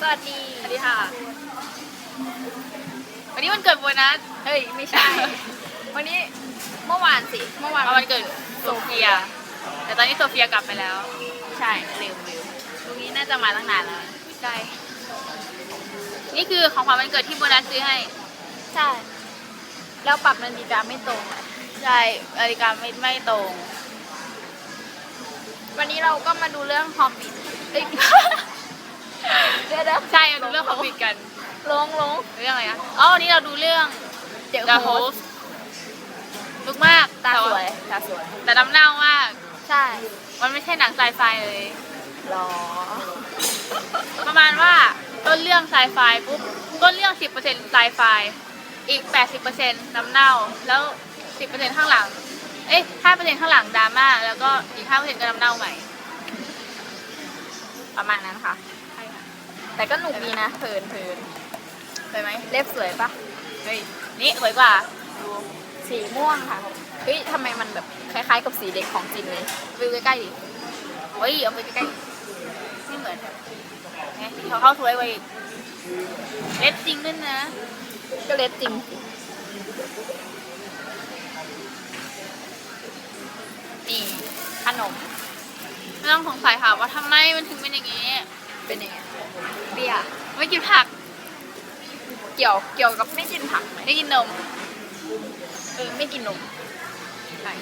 สวัสดี สวัสดีค่ะ วันนี้วันเกิดโบนัส เฮ้ย ไม่ใช่ วันนี้เมื่อวานสิ เมื่อวานเอาวันเกิดโซเฟีย แต่ตอนนี้โซเฟียกลับไปแล้ว ใช่เร็วเร็วลูกนี้น่าจะมาตั้งนานแล้ว ใช่ นี่คือของขวัญวันเกิดที่โบนัสซื้อให้ ใช่ แล้วปรับนาฬิกาไม่ตรงอะใช่ นาฬิกาไม่ไม่ตรง วันนี้เราก็มาดูเรื่องฮอมบิทเอ้ย เดี๋ยวเดี๋ยวใช่เราดูเรื่องของผิดกันลงลงเรื่องอะไรนะอ๋อวันนี้เราดูเรื่อง เดี๋ยว The โฮส Host ลุกมากตาแต่สว่าวยตาสวย แต่น้ำเน่ามาก ใช่มันไม่ใช่หนังไซไฟเลย หรอ ประมาณว่าต้นเรื่องไซไฟปุ๊บต้นเรื่อง 10%ไซไฟอีก 80%น้ำเน่า แล้ว 10%ข้างหลัง เอ๊ะ5%ข้างหลังดราม่าแล้วก็อีก5%ก็น้ำเน่าใหม่ ประมาณนั้นค่ะใช่ค่ะ แต่ก็หนุกดีนะเพลินเพลินเคยไหมเล็บสวยปะเฮ้ยนี่สวยกว่าดูสีม่วงค่ะเฮ้ยทำไมมันแบบคล้ายๆกับสีเด็กของจริงเลยวิวใกล้ๆดิเฮ้ยเอาไปใกล้ๆไม่เหมือนไงเขาเข้าสวยกว่าอีกเล็บจริงด้วยนะ ก็เล็บจริงนี่ขนมไม่ต้องสงสัยค่ะว่าทำไมมันถึงเป็นอย่างนี้ เป็นยังไงเบียร์ไม่กินผัก เกี่ยวเกี่ยวกับไม่กินผักไมไม่กินนมเออไม่กินนมใช่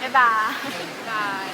บ๊ายบายบาย